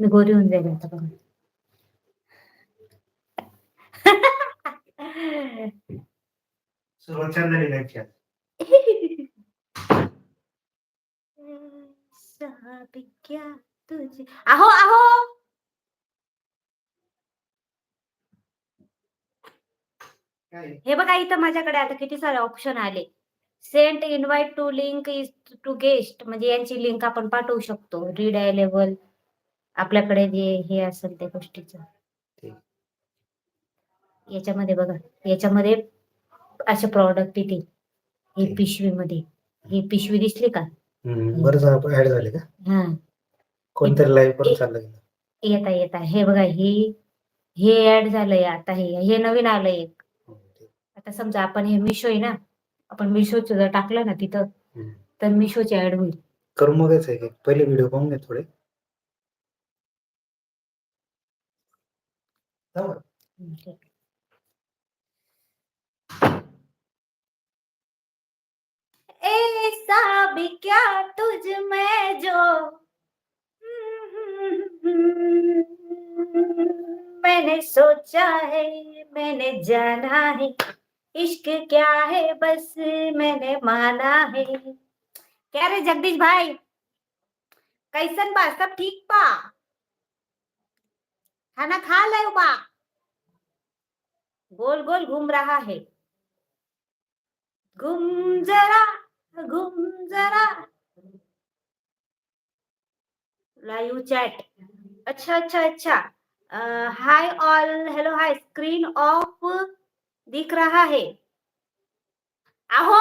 मी गोरी होऊन जाईल आता बघा. सुरुवात छान झाली नाही आज. साहब क्या तुझे. आहो आहो! काय? हे बघा इथं माझ्याकडे आता किती सारे ऑप्शन आले. Sent invite to link is to guest म्हणजे यांची लिंक आपण पाठवू शकतो. रीड लेवल आपल्याकडे जे हे असेल त्या गोष्टीच. याच्यामध्ये बघा याच्यामध्ये असे प्रॉडक्ट इथे हे. पिशवीमध्ये. ही पिशवी दिसली का? बरं ऍड झाले का? हा. कोणतरी लाईव्ह चाललं येता येता. हे बघा हे हे ऍड झालंय आता हे. हे नवीन आलंय एक. आता समजा आपण हे मिशो आहे ना आपण मिशोचं जर टाकलं ना तिथं. तर मिशोची ऍड होईल. करून बघायचं आहे पहिले व्हिडिओ पाहून घे थोडे. हम्म, ठीक. ऐसा भी क्या तुझ में जो? मैंने सोचा है मैंने जाना है। इश्क क्या है बस मैंने माना है। क्या रे जगदीश भाई कैसन बा? सब ठीक बा? खाना खा ले बा गोल गोल घूम रहा है। घूम जरा घूम जरा। Live chat. अच्छा अच्छा अच्छा। Hi all hello hi. Screen off दिख रहा है। आहो!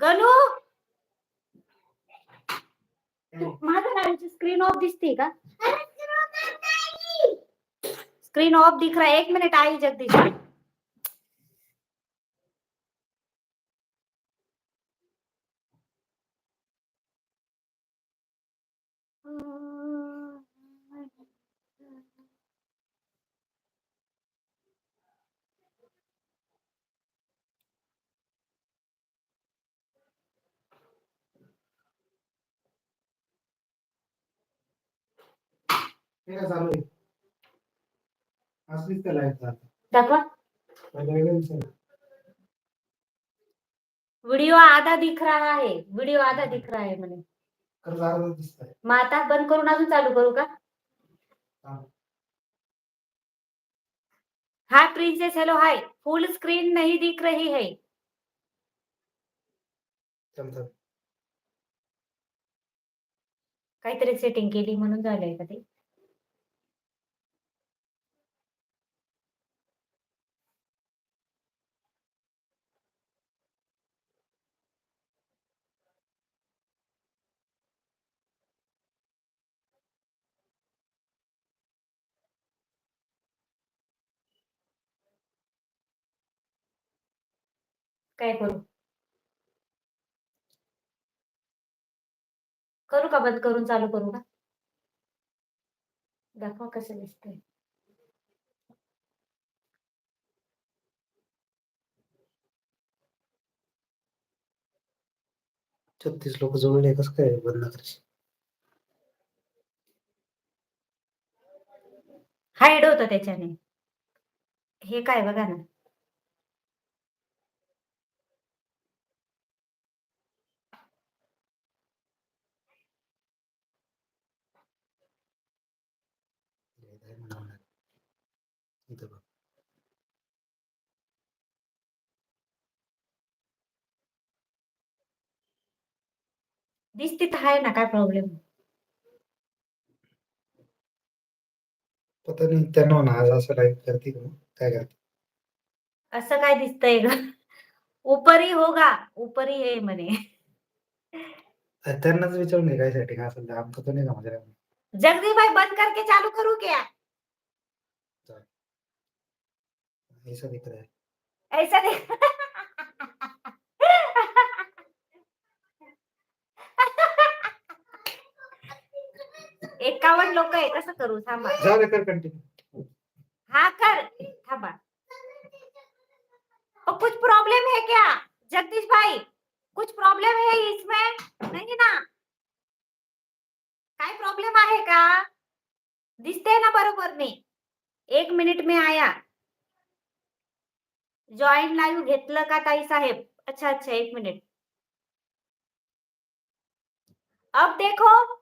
गणू माझ्या गाडीची स्क्रीन ऑफ दिसते का? स्क्रीन ऑफ़ दिख रहा है। एक मिनट आई जगदीश। हे काय चालू आहे असलीच त्या लाईव्ह झालं दाखवा. वीडियो आधा दिख रहा है वीडियो आधा दिख रहा है म्हणे. खरंच मग आता बंद करून अजून चालू करू का? हा. Hi princess hello hi full screen नहीं दिख रही है. काहीतरी सेटिंग केली म्हणून झालंय का ते? काय करू? करू का बंद? करून चालू करू का? दाखवा कसं दिसतंय. छत्तीस लोक जवळ कसं काय बंद करायची? हाईड होतं त्याच्याने. हे काय बघा ना. काय म्हणावं लागेल. इथं बघ. दिसते तर आहे ना काय प्रॉब्लेम पता नाही त्यांना म्हणा आज असं लाईव्ह करते का? काय करते? असं काय दिसतंय ग? उपरी होगा उपरी आहे म्हणे. त्यांनाच विचारून काय सेटिंग असेल आमचं तर नाही का माझ्या जगदीश भाई बंद करके चालू करू क्या? ऐसा दिख रहा है ऐसा एकावन्न लोक आहे कसं करू थांबा जाऊ दे कर कंटिन्यू हाँ कर थांबा और कुछ प्रॉब्लम है क्या जगदीश भाई कुछ प्रॉब्लम है इसमें नहीं ना काय प्रॉब्लेम आहे का दिसते ना बरोबर मी एक मिनिट में आया जॉईन लाईव्ह घेतलं का ताई साहेब? अच्छा अच्छा एक मिनिट अब देखो.